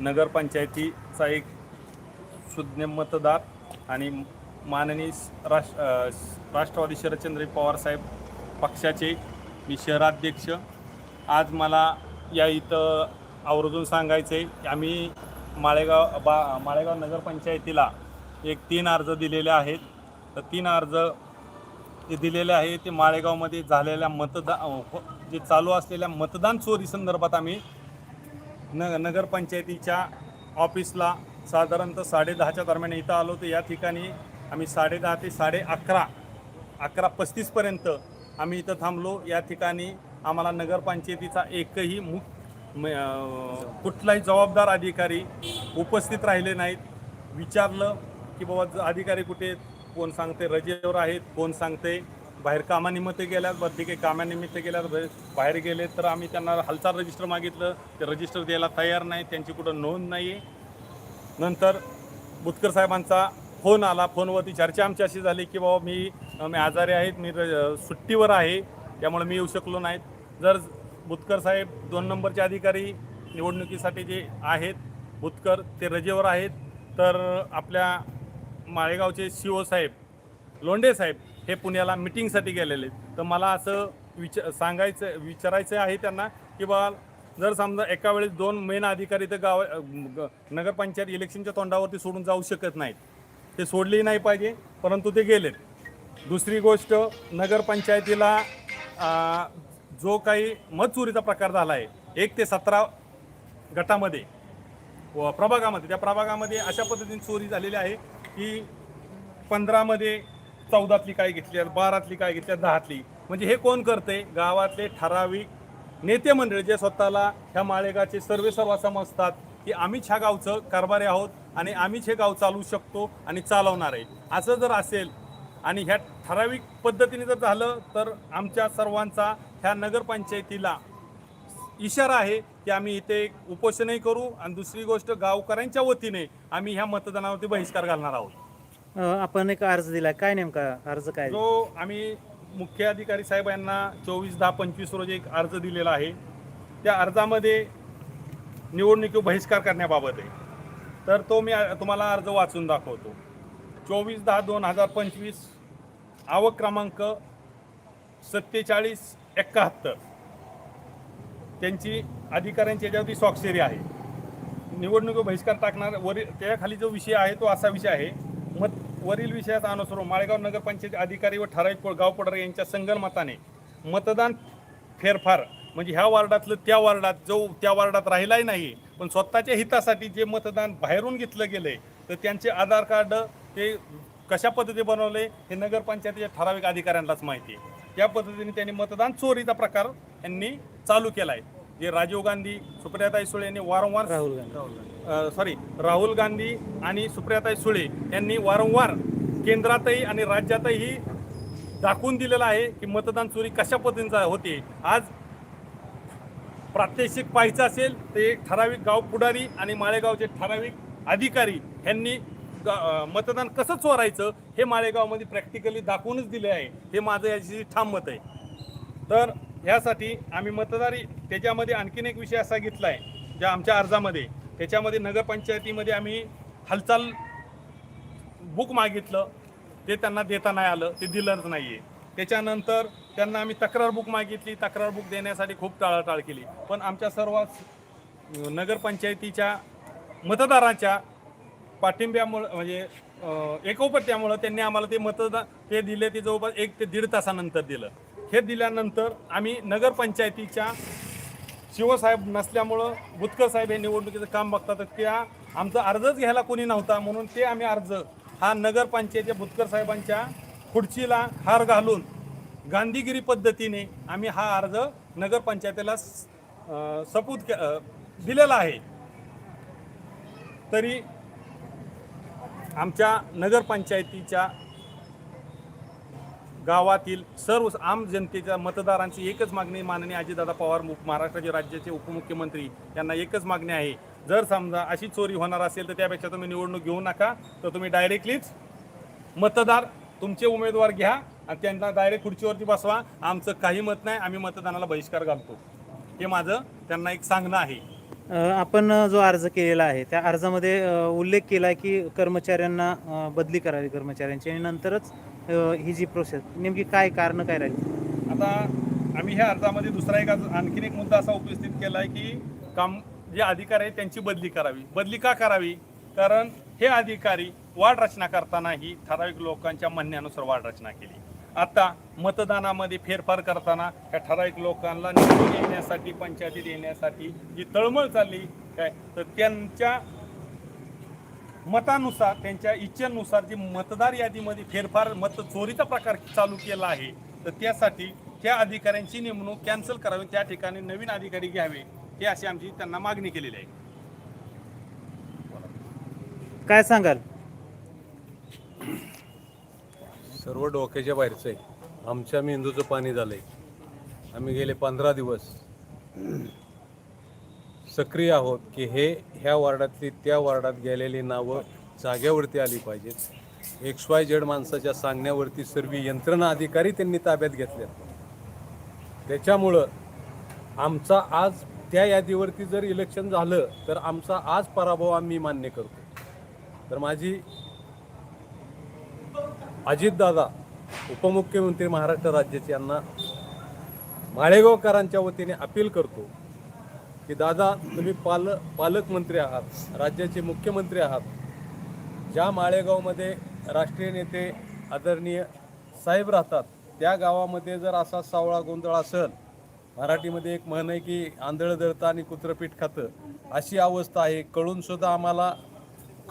नगरपंचायतीचा एक सुज्ञ मतदार आणि माननीय राष्ट्र राष्ट्रवादी शरदचंद्र पवार साहेब पक्षाचे मी शहराध्यक्ष. आज मला या इथं आवर्जून सांगायचं आहे की आम्ही माळेगाव बा माळेगाव नगरपंचायतीला एक तीन अर्ज दिलेले आहेत. तर तीन अर्ज जे दिलेले आहे ते माळेगावमध्ये झालेल्या मतदा हो, जे चालू असलेल्या मतदान चोरी संदर्भात आम्ही न नगरपंचायतीच्या ऑफिसला साधारणतः साडेदहाच्या दरम्यान इथं आलो तर या ठिकाणी आम्ही साडेदहा ते साडे अकरा अकरा पस्तीसपर्यंत आम्ही इथं थांबलो. या ठिकाणी आम्हाला नगरपंचायतीचा एकही मुख म- कुठलाही जबाबदार अधिकारी उपस्थित राहिले नाहीत. विचारलं की बाबा ज- अधिकारी कुठे आहेत? कोण सांगते? रजेवर आहेत. कोण सांगते? बाहेर कामानिमित्त गेल्यात बरं काही कामानिमित्त गेल्यात बाहेर- गेले तर आम्ही त्यांना हालचाल रजिस्टर मागितलं. ते रजिस्टर द्यायला तयार नाही त्यांची कुठं नोंद नाही आहे नंतर बुतकर साहेबांचा फोन आला. फोनवरती चर्चा आमची अशी झाली की बाबा मी मी आजारी आहेत मी र- सुट्टीवर आहे त्यामुळे मी येऊ शकलो नाहीत. जर बुतकर साहेब दोन नंबरचे अधिकारी निवडणुकीसाठी जे आहेत बुतकर ते रजेवर आहेत तर आपल्या माळेगावचे सी ओ साहेब लोंढे साहेब हे पुण्याला मिटिंगसाठी गेलेले आहेत. तर मला असं विच सांगायचं विचारायचं आहे त्यांना की बा जर समजा एका वेळेस दोन मेन अधिकारी तर गाव ग- नगरपंचायत इलेक्शनच्या तोंडावरती सोडून जाऊ शकत नाहीत ते सोडलेही नाही पाहिजे परंतु ते गेलेत दुसरी गोष्ट नगरपंचायतीला जो काही मत चोरीचा प्रकार झाला आहे एक ते सतरा गटामध्ये व प्रभागामध्ये त्या प्रभागामध्ये अशा पद्धतीने चोरी झालेली आहे की पंधरामध्ये चौदातली काय घेतली बारातली काय घेतली दहातली. म्हणजे हे कोण करते? गावातले ठराविक नेते मंडळ जे स्वतःला ह्या माळेगावचे सर्वे सर्व समजतात की आम्हीच ह्या गावचं कारभारी आहोत आणि आम्हीच हे गाव चालवू शकतो आणि चालवणार आहे. असं जर असेल आणि ह्या ठराविक पद्धतीने जर झालं तर आमच्या सर्वांचा ह्या नगरपंचायतीला इशारा आहे की आम्ही इथे उपोषणही करू आणि दुसरी गोष्ट गावकऱ्यांच्या वतीने आम्ही ह्या मतदानावरती बहिष्कार घालणार आहोत. आपण एक अर्ज दिला. काय नेमका अर्ज काय? जो आम्ही मुख्य अधिकारी साहेब यांना चोवीस दहा पंचवीस रोजी एक अर्ज दिलेला आहे. त्या अर्जामध्ये निवडणुकी बहिष्कार करण्याबाबत आहे. तर तो मी तुम्हाला अर्ज वाचून दाखवतो. चोवीस दहा दोन हजार पंचवीस आवक क्रमांक सत्तेचाळीस एकाहत्तर त्यांची अधिकाऱ्यांची याच्यावरती स्वाक्षरी आहे. निवडणुकी बहिष्कार टाकणार वरील त्याखाली जो विषय आहे तो असा विषय आहे. मत वरील विषयाचा अनुसरून माळेगाव नगरपंचायत अधिकारी व ठराविक गाव पुढारी यांच्या संगनमताने मतदान फेरफार म्हणजे ह्या वार्डातलं त्या वार्डात जो त्या वार्डात राहिलाही नाही पण स्वतःच्या हितासाठी जे मतदान बाहेरून घेतलं गेलंय तर त्यांचे आधार कार्ड ते कशा पद्धती बनवले हे नगरपंचायतीच्या ठराविक अधिकाऱ्यांनाच माहिती आहे. त्या पद्धतीने त्यांनी मतदान चोरीचा प्रकार यांनी चालू केला आहे जे राजीव गांधी सुप्रियाताई सुळे यांनी वारंवार राहुल गांधी. सॉरी राहुल गांधी आणि सुप्रियाताई सुळे यांनी वारंवार केंद्रातही आणि राज्यातही दाखवून दिलेलं आहे की मतदान चोरी कशा पद्धतीने होते. आज प्रात्यक्षिक पाहायचं असेल ते ठराविक गाव पुढारी आणि माळेगावचे ठराविक अधिकारी यांनी मतदान कसं चोरायचं हे माळेगावमध्ये प्रॅक्टिकली दाखवूनच दिले आहे. हे माझं याची ठाम मत आहे. तर ह्यासाठी आम्ही मतदारी त्याच्यामध्ये आणखीन एक विषय असा घेतला आहे ज्या आमच्या अर्जामध्ये. त्याच्यामध्ये नगरपंचायतीमध्ये आम्ही हालचाल बुक मागितलं. ते त्यांना देता नाही आलं ते दिलंच नाही आहे त्याच्यानंतर त्यांना आम्ही तक्रार बुक मागितली तक्रार बुक देण्यासाठी खूप टाळाटाळ केली. पण आमच्या सर्व नगरपंचायतीच्या मतदारांच्या पाठिंब्यामुळं म्हणजे एकोपत्यामुळं त्यांनी आम्हाला ते मतदान ते दिले ते जवळपास एक ते दीड तासानंतर दिलं. हे दिल्यानंतर आम्ही नगरपंचायतीच्या शिवसाहेब नसल्यामुळं भुतकर साहेब हे निवडणुकीचं काम बघतात. तर त्या आमचा अर्जच घ्यायला कोणी नव्हता म्हणून ते आम्ही अर्ज हा नगरपंचायतीच्या बुतकर साहेबांच्या खुर्चीला हार घालून गांधीगिरी पद्धतीने आम्ही हा अर्ज नगरपंचायतीला स- सपूत के- दिलेला आहे. तरी आमच्या नगरपंचायतीच्या गावातील सर्व आम जनतेच्या मतदारांची एकच मागणी माननीय अजितदादा पवार मुख महाराष्ट्राचे राज्याचे उपमुख्यमंत्री यांना एकच मागणी आहे. जर समजा अशी चोरी होणार असेल तर त्यापेक्षा तुम्ही निवडणूक घेऊ नका. तर तुम्ही डायरेक्टलीच मतदार तुमचे उमेदवार घ्या आणि त्यांना डायरेक्ट खुर्चीवरती बसवा. आमचं काही मत नाही आम्ही मतदानाला बहिष्कार घालतो. हे माझं त्यांना एक सांगणं आहे. आपण जो अर्ज केलेला आहे त्या अर्जामध्ये उल्लेख केला आहे की कर्मचाऱ्यांना बदली करावी कर्मचाऱ्यांची आणि नंतरच ही जी प्रोसेस नेमकी काय कारण काय राहील? आता आम्ही ह्या अर्जामध्ये दुसरा एक आणखीन एक मुद्दा असा उपस्थित केला आहे की काम जे अधिकारी आहेत त्यांची बदली करावी. बदली का करावी? कारण हे अधिकारी वाढ रचना करताना ही ठराविक लोकांच्या म्हणण्यानुसार वाढ रचना केली. आता मतदानामध्ये फेरफार करताना त्या ठराविक लोकांना निवडून येण्यासाठी पंचायतीत येण्यासाठी जी तळमळ चालली काय? तर त्यांच्या मतानुसार त्यांच्या इच्छेनुसार जी मतदार यादीमध्ये फेरफार मत चोरीचा प्रकार चालू केला आहे तर त्यासाठी त्या अधिकाऱ्यांची नेमणूक कॅन्सल करावी त्या ठिकाणी नवीन अधिकारी घ्यावे हे अशी आमची त्यांना मागणी केलेली आहे. काय सांगाल? सर्व डोक्याच्या बाहेरचं आहे. आमच्या मेंदूचं पाणी झालंय. आम्ही गेले पंधरा दिवस. सक्रिय आहोत की हे ह्या वार्डातली त्या वार्डात गेलेली नावं जाग्यावरती आली पाहिजेत. एक्स वाय झेड माणसाच्या सांगण्यावरती सर्व यंत्रणा अधिकारी त्यांनी ताब्यात घेतल्यात. त्याच्यामुळं आमचा आज त्या यादीवरती जर इलेक्शन झालं तर आमचा आज पराभव आम्ही मान्य करतो. तर माझी अजितदादा उपमुख्यमंत्री महाराष्ट्र राज्याचे यांना माळेगावकरांच्या वतीने अपील करतो की दादा तुम्ही पाल पालकमंत्री आहात राज्याचे मुख्यमंत्री आहात. ज्या माळेगावमध्ये राष्ट्रीय नेते आदरणीय साहेब राहतात त्या गावामध्ये जर असा सावळा गोंधळ असेल मराठीमध्ये एक म्हण आहे की आंधळं दळतं आणि कुत्रपीठ खातं अशी अवस्था आहे. कळूनसुद्धा आम्हाला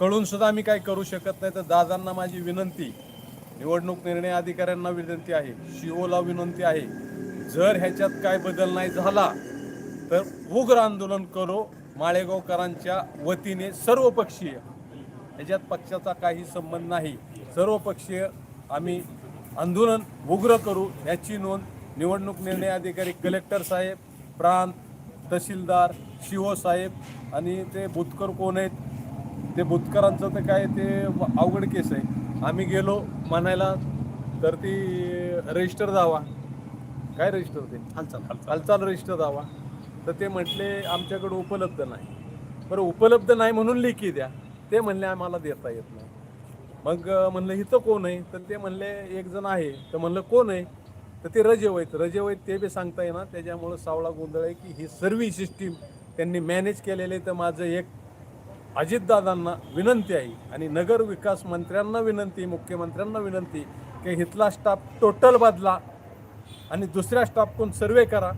कळूनसुद्धा आम्ही काही करू शकत नाही. तर दादांना माझी विनंती निवडणूक निर्णय अधिकाऱ्यांना विनंती आहे शिओला विनंती आहे जर ह्याच्यात काय बदल नाही झाला तर उग्र आंदोलन करू माळेगावकरांच्या वतीने सर्वपक्षीय याच्यात पक्षाचा काही संबंध नाही. सर्वपक्षीय आम्ही आंदोलन उग्र करू याची नोंद निवडणूक निर्णय अधिकारी कलेक्टर साहेब प्रांत तहसीलदार शिओ साहेब आणि ते बुतकर कोण आहेत? ते बुतकरांचं तर काय ते अवघड केस आहे. आम्ही गेलो म्हणायला तर ती रजिस्टर दावा. काय रजिस्टर ते? हालचाल. हालचाल रजिस्टर दावा. तर ते म्हटले आमच्याकडे उपलब्ध नाही. बरं उपलब्ध नाही म्हणून लेखी द्या. ते म्हणले आम्हाला देता येत नाही. मग म्हणलं इथं कोण आहे? तर ते म्हणले एक जण आहे. तर म्हणलं कोण आहे? तर ते रजेव आहेत ते बी सांगता येणार त्याच्यामुळं सावळा गोंधळ आहे की ही सर्व सिस्टीम त्यांनी मॅनेज केलेली तर माझं एक अजितदादांना विनंती आहे आणि नगर विकास मंत्र्यांना विनंती मुख्यमंत्र्यांना विनंती की इथला स्टाफ टोटल बदला आणि दुसऱ्या स्टाफकडून सर्वे करा.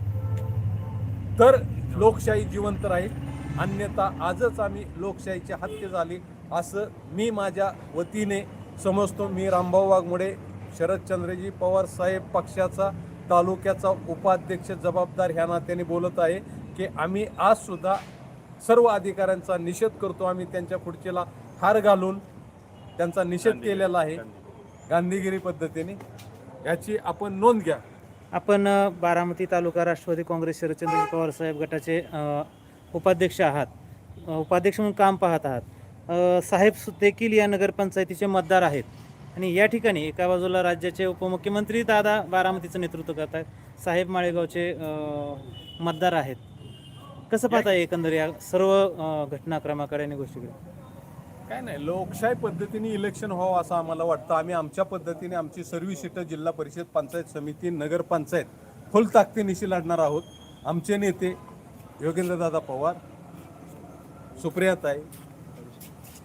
तर लोकशाही जिवंत राहील. अन्यथा आजच आम्ही लोकशाहीची हत्या झाली असं मी माझ्या वतीने समजतो. मी रामभाऊ वाघमोडे शरदचंद्रजी पवार साहेब पक्षाचा तालुक्याचा उपाध्यक्ष जबाबदार ह्या नात्याने बोलत आहे की आम्ही आज सुद्धा सर्व अधिकाऱ्यांचा निषेध करतो. आम्ही त्यांच्या खुर्चीला हार घालून त्यांचा निषेध केलेला आहे. गांधीगिरी पद्धतीने याची आपण नोंद घ्या. आपण बारामती तालुका राष्ट्रवादी काँग्रेस शरदचंद्र पवार साहेब गटाचे उपाध्यक्ष आहात. उपाध्यक्ष म्हणून काम पाहत आहात. साहेब देखील या नगरपंचायतीचे मतदार आहेत. आणि या ठिकाणी एका बाजूला राज्याचे उपमुख्यमंत्री दादा बारामतीचं नेतृत्व करत आहेत साहेब माळेगावचे मतदार आहेत. कसं पाहता एकंदर या सर्व घटनाक्रमाकडे आणि गोष्टीकडे? काय नाही लोकशाही पद्धतीने इलेक्शन व्हावं असं आम्हाला वाटतं. आम्ही आमच्या पद्धतीने आमची सर्व सीटं जिल्हा परिषद पंचायत समिती नगरपंचायत फुल ताकदीनिशी लढणार आहोत. आमचे नेते योगेंद्रदादा पवार सुप्रियाताई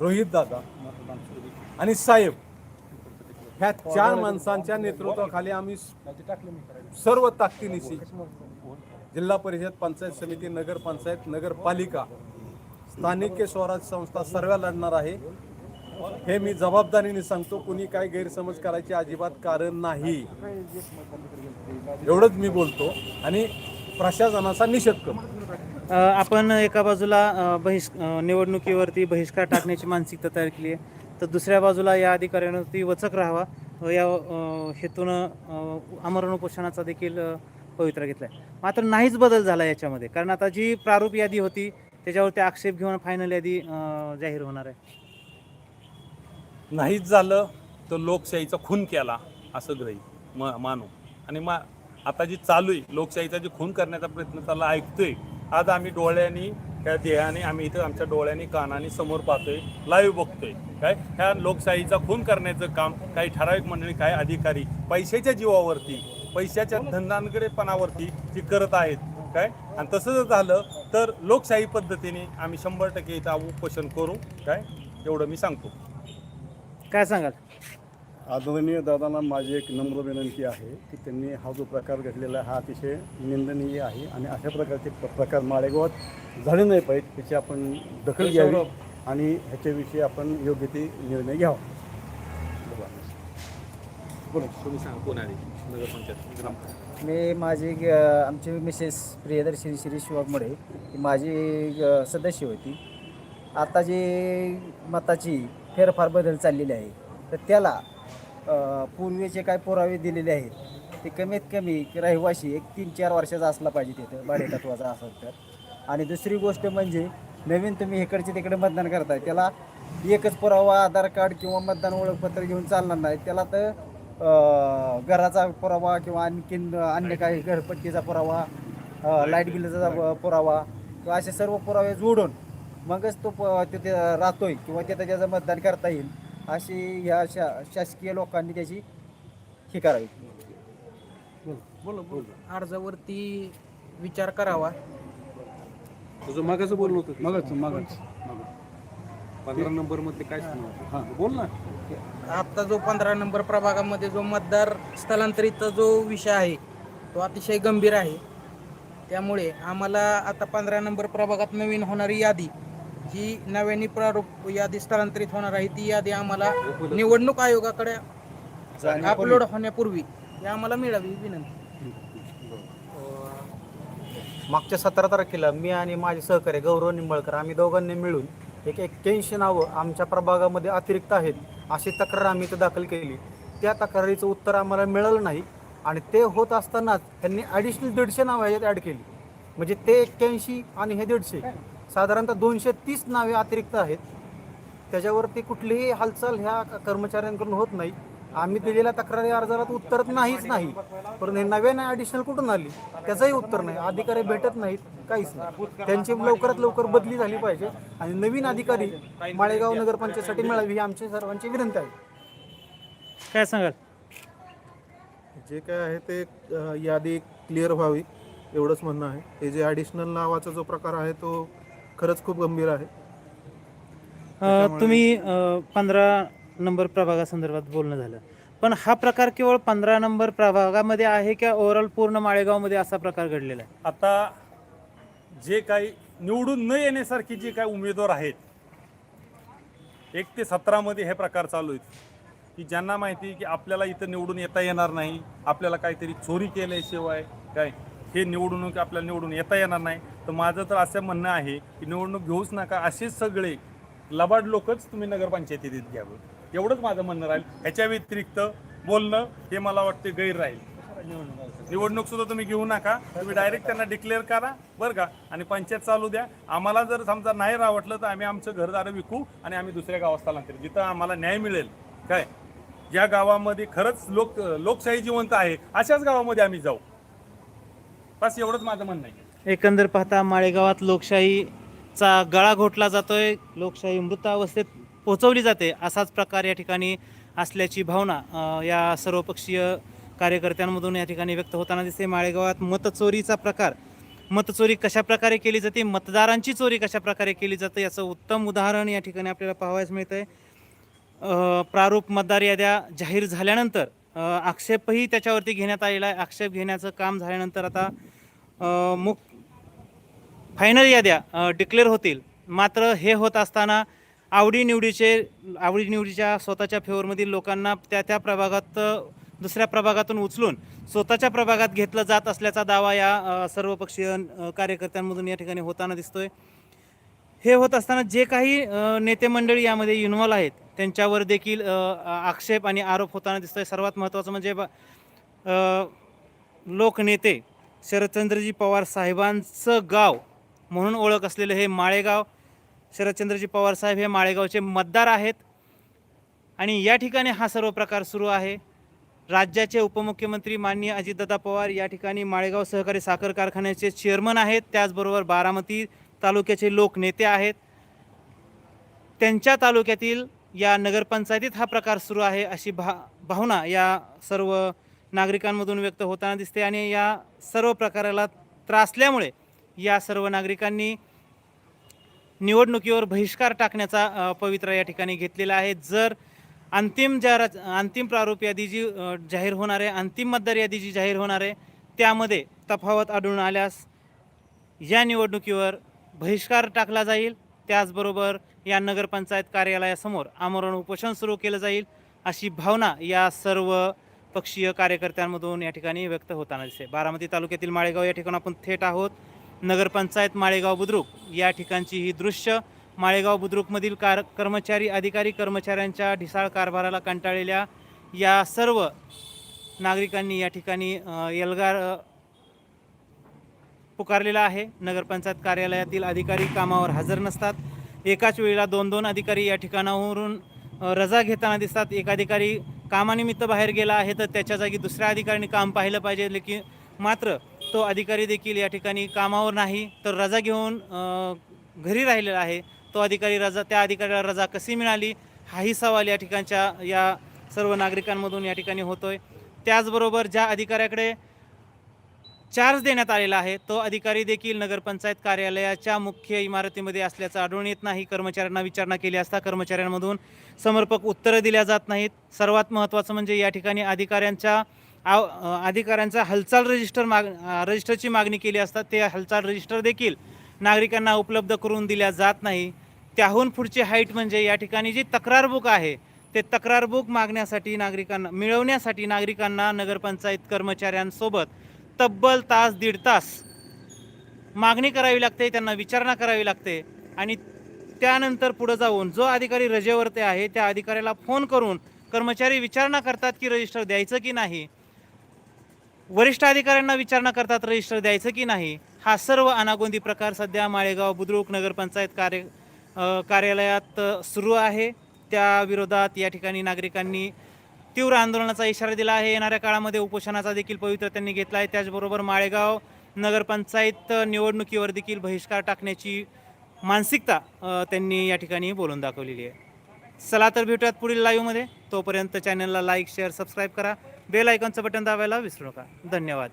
रोहित दादा आणि साहेब. ह्या चार माणसांच्या नेतृत्वाखाली आम्ही सर्व ताकदीनिशी जिल्हा परिषद पंचायत समिती नगरपंचायत नगरपालिका स्थानिक स्वराज संस्था सर्व लढणार आहे. हे मी जबाबदारीने सांगतो कुणी काय गैरसमज करायचे अजिबात कारण नाही. एवढंच मी बोलतो आणि प्रशासनाचा निषेध करतो. आपण एका बाजूला अ, बहिष निवडणुकीवरती बहिष्कार टाकण्याची मानसिकता तयार केली आहे. तर दुसऱ्या बाजूला या अधिकाऱ्यांवरती वचक राहावा. या हेतूनं हेतून आमरण उपोषणाचा देखील पवित्रा घेतला आहे मात्र नाहीच बदल झाला याच्यामध्ये. कारण आता जी प्रारूप यादी होती त्याच्यावरती आक्षेप घेऊन फायनल यादी जाहीर होणार आहे. नाहीच झालं तर लोकशाहीचा खून केला असं ग्रही म मानू. आणि मा आता जी चालू आहे लोकशाहीचा जे खून करण्याचा प्रयत्न चालला ऐकतोय. आज आम्ही डोळ्यांनी त्या ध्येयाने आम्ही इथं आमच्या डोळ्यांनी कानाने समोर पाहतोय लाईव्ह बघतोय. काय? ह्या लोकशाहीचा खून करण्याचं काम काही ठराविक मंडळी काही अधिकारी पैशाच्या जीवावरती पैशाच्या धंदांकडेपणावरती जी करत आहेत काय? आणि तसं जर झालं तर लोकशाही पद्धतीने आम्ही शंभर टक्के इथं उपोषण करू काय? एवढं मी सांगतो. काय सांगाल? आदरणीय दादांना माझी एक नम्र विनंती आहे की त्यांनी हा जो प्रकार घडलेला आहे हा अतिशय निंदनीय आहे आणि अशा प्रकारचे प्र- प्रकार माळेगावात झाले नाही पाहिजे त्याची आपण दखल घ्यावी आणि ह्याच्याविषयी आपण योग्य ते निर्णय घ्यावा. बोला. तुम्ही सांगा कोण आहे? नगरपंचायत ग्रामपंचायत. मी माझी ग आमची मिसेस प्रियदर्शनी श्री शिवागमुळे ही माझी ग सदस्य होती. आता जी मताची फेरफार बदल चाललेली आहे तर त्याला अ, पूर्वीचे काय पुरावे दिलेले आहेत ते कमीत कमी रहिवाशी एक तीन चार वर्षाचा असला पाहिजे तिथं भाडेतत्वाचा असेल तर आणि दुसरी गोष्ट म्हणजे नवीन तुम्ही इकडचे तिकडे मतदान करताय त्याला एकच पुरावा आधार कार्ड किंवा मतदान ओळखपत्र घेऊन चालणार नाही त्याला तर घराचा पुरावा किंवा आणखीन अन्य काही घरपट्टीचा पुरावा लाइट बिलाचा पुरावा किंवा असे सर्व पुरावे जोडून मगच तो प- तिथे राहतोय किंवा तिथं त्याचं मतदान करता येईल अशी ह्या शा शासकीय लोकांनी त्याची ही करावी. अर्जावरती विचार करावा. तुझं मागाचं बोलणं होतं. मगच मगच पंधरा नंबरमध्ये काय हां. बोल ना. आता जो पंधरा नंबर प्रभागामध्ये जो मतदार स्थलांतरित जो विषय आहे तो अतिशय गंभीर आहे. त्यामुळे आम्हाला आता पंधरा नंबर प्रभागात नवीन होणारी यादी जी नव्याने प्रारूप यादी स्थलांतरित होणार आहे ती यादी आम्हाला निवडणूक आयोगाकडे अपलोड होण्यापूर्वी ती आम्हाला मिळावी ही विनंती. मागच्या सतरा तारखेला मी आणि माझे सहकारी गौरव निंबाळकर आम्ही दोघांनी मिळून एक एक्क्याऐंशी नावं आमच्या प्रभागामध्ये अतिरिक्त आहेत अशी तक्रार आम्ही इथं दाखल केली. त्या तक्रारीचं उत्तर आम्हाला मिळालं नाही आणि ते होत असतानाच त्यांनी ॲडिशनल दीडशे नावं ह्याच्यात ॲड केली. म्हणजे ते एक्क्याऐंशी आणि हे दीडशे साधारणतः दोनशे तीस नावे अतिरिक्त आहेत. त्याच्यावरती कुठलीही हालचाल ह्या कर्मचाऱ्यांकडून होत नाही. आम्ही दिलेल्या तक्रारी अर्जाला उत्तर नाहीच नाही. पण हे नव्याने ॲडिशनल कुठून आली? त्याचंही उत्तर नाही. अधिकारी भेटत नाहीत काहीच नाही. त्यांची लवकरात लवकर बदली झाली पाहिजे. आणि नवीन अधिकारी माळेगाव नगरपंचायतसाठी मिळावी ही आमची सर्वांची विनंती आहे. काय सांगाल? जे काय आहे ते यादी क्लिअर व्हावी एवढंच म्हणणं आहे. हे जे ॲडिशनल नावाचा जो प्रकार आहे तो खरंच खूप गंभीर आहे. तुम्ही पंधरा नंबर प्रभागासंदर्भात बोलणं झालं. पण हा प्रकार केवळ पंधरा नंबर प्रभागामध्ये आहे का ओव्हरऑल पूर्ण माळेगावमध्ये असा प्रकार घडलेला आहे? आता जे काही निवडून न येण्यासारखी जे काही उमेदवार आहेत एक ते सतरामध्ये हे प्रकार चालू आहेत. की ज्यांना माहिती की आपल्याला इथं निवडून येता येणार नाही आपल्याला काहीतरी चोरी केल्याशिवाय काय हे निवडणूक आपल्याला निवडून येता येणार नाही. तर माझं तर असं म्हणणं आहे की निवडणूक घेऊच नका असेच सगळे लबाड लोकच तुम्ही नगरपंचायतीत घ्यावं. एवढंच माझं म्हणणं राहील. ह्याच्या व्यतिरिक्त बोलणं हे मला वाटते गैर राहील. निवडणूक सुद्धा तुम्ही घेऊ नका. तुम्ही डायरेक्ट त्यांना डिक्लेअर करा बरं का? आणि पंचायत चालू द्या. आम्हाला जर समजा नाही रावटलं तर आम्ही आमचं घरदारं विकू आणि आम्ही दुसऱ्या गावात स्थलांतरित. जिथं आम्हाला न्याय मिळेल. काय? ज्या गावामध्ये खरंच लोक लोकशाही जिवंत आहे अशाच गावामध्ये आम्ही जाऊ. बस एवढंच माझं म्हणणं आहे. एकंदर पाहता माळेगावात लोकशाहीचा गळा घोटला जातोय. लोकशाही मृत पोचवली पोहोचवली जाते असाच प्रकार या ठिकाणी असल्याची भावना या सर्वपक्षीय कार्यकर्त्यांमधून या ठिकाणी व्यक्त होताना दिसते. माळेगावात मतचोरीचा प्रकार मतचोरी कशा प्रकारे केली जाते मतदारांची चोरी कशा प्रकारे केली जाते याचं उत्तम उदाहरण या ठिकाणी आपल्याला पाहावयास मिळतं आहे प्रारूप मतदार याद्या जाहीर झाल्यानंतर आक्षेपही त्याच्यावरती घेण्यात आलेला आहे. आक्षेप घेण्याचं काम झाल्यानंतर आता मुख फायनल याद्या डिक्लेअर होतील. मात्र हे होत असताना आवडीनिवडीचे आवडीनिवडीच्या स्वतःच्या फेवरमधील लोकांना त्या त्या प्रभागात दुसऱ्या प्रभागातून उचलून स्वतःच्या प्रभागात घेतलं जात असल्याचा दावा या सर्वपक्षीय कार्यकर्त्यांमधून या ठिकाणी होताना दिसतोय. हे होत असताना जे काही नेते मंडळी यामध्ये इन्व्हॉल्व आहेत त्यांच्यावर देखील आक्षेप आणि आरोप होताना दिसतोय. सर्वात महत्त्वाचं म्हणजे लोकनेते शरदचंद्रजी पवार साहेबांचं गाव म्हणून ओळख असलेलं हे माळेगाव शरदचंद्रजी पवार साहेब हे माळेगावचे मतदार आहेत. आणि या ठिकाणी हा सर्व प्रकार सुरू आहे. राज्याचे उपमुख्यमंत्री माननीय अजितदादा पवार या ठिकाणी माळेगाव सहकारी साखर कारखान्याचे चेअरमन आहेत. त्याचबरोबर बारामती तालुक्याचे लोकनेते आहेत. त्यांच्या तालुक्यातील या नगरपंचायतीत हा प्रकार सुरू आहे अशी भा भावना या सर्व नागरिकांमधून व्यक्त होताना दिसते. आणि या सर्व प्रकाराला त्रासल्यामुळे या सर्व नागरिकांनी निवडणुकीवर बहिष्कार टाकण्याचा पवित्रा या ठिकाणी घेतलेला आहे. जर अंतिम ज्या अंतिम प्रारूप यादी जी जाहीर होणार आहे अंतिम मतदार यादी जी जाहीर होणार आहे त्यामध्ये तफावत आढळून आल्यास या निवडणुकीवर बहिष्कार टाकला जाईल. त्याचबरोबर या नगरपंचायत कार्यालयासमोर आमरण उपोषण सुरू केलं जाईल अशी भावना या सर्व पक्षीय कार्यकर्त्यांमधून या ठिकाणी व्यक्त होताना दिसते. बारामती तालुक्यातील माळेगाव या ठिकाणी आपण थेट आहोत. नगरपंचायत माळेगाव बुद्रुक. या ठिकाणची ही दृश्य माळेगाव बुद्रुकमधील कार कर्मचारी अधिकारी कर्मचाऱ्यांच्या ढिसाळ कारभाराला कंटाळलेल्या या सर्व नागरिकांनी या ठिकाणी एल्गार पुकारलेला आहे. नगरपंचायत कार्यालयातील अधिकारी कामावर हजर नसतात. एकाच वेळेला दोन दोन अधिकारी या ठिकाणावरून रजा घेताना दिसतात. एक अधिकारी कामानिमित्त बाहेर गेला आहे तर त्याच्या जागी दुसऱ्या अधिकाऱ्यांनी काम पाहिलं पाहिजे लेकिन मात्र तो अधिकारी देखील या ठिकाणी कामावर नाही तर रजा घेऊन घरी राहिलेला आहे. तो अधिकारी रजा त्या अधिकाऱ्याला रजा कशी मिळाली हाही सवाल या ठिकाणच्या या सर्व नागरिकांमधून या ठिकाणी होतोय. त्याचबरोबर ज्या अधिकाऱ्याकडे चार्ज देण्यात आलेला आहे तो अधिकारी देखील नगरपंचायत कार्यालयाच्या मुख्य इमारतीमध्ये असल्याचं आढळून येत नाही. कर्मचाऱ्यांना विचारणा केली असता कर्मचाऱ्यांमधून समर्पक उत्तरं दिल्या जात नाहीत. सर्वात महत्त्वाचं म्हणजे या ठिकाणी अधिकाऱ्यांच्या आव अधिकाऱ्यांचा हालचाल रजिस्टर माग रजिस्टरची मागणी केली असता ते हालचाल रजिस्टर देखील नागरिकांना उपलब्ध करून दिल्या जात नाही. त्याहून पुढची हाईट म्हणजे या ठिकाणी जी तक्रार बुक आहे ते तक्रार बुक मागण्यासाठी नागरिकांना मिळवण्यासाठी नागरिकांना नगरपंचायत कर्मचाऱ्यांसोबत तब्बल तास दीड तास मागणी करावी लागते त्यांना विचारणा करावी लागते आणि त्यानंतर पुढं जाऊन जो अधिकारी रजेवरती आहे त्या अधिकाऱ्याला फोन करून कर्मचारी विचारणा करतात की रजिस्टर द्यायचं की नाही. वरिष्ठ अधिकाऱ्यांना विचारणा करतात रजिस्टर द्यायचं की नाही? हा सर्व अनागोंदी प्रकार सध्या माळेगाव बुद्रुक नगरपंचायत कार्य कार्यालयात सुरू आहे. त्या विरोधात या ठिकाणी नागरिकांनी तीव्र आंदोलनाचा इशारा दिला आहे. येणाऱ्या काळामध्ये उपोषणाचा देखील पवित्र त्यांनी घेतला आहे. त्याचबरोबर माळेगाव नगरपंचायत निवडणुकीवर देखील बहिष्कार टाकण्याची मानसिकता त्यांनी या ठिकाणी बोलून दाखवलेली आहे. चला तर भेटूयात पुढील लाईव्हमध्ये तोपर्यंत चॅनलला लाईक शेअर सबस्क्राईब करा. बेल आयकॉनचं बटन दाबायला विसरू नका. धन्यवाद.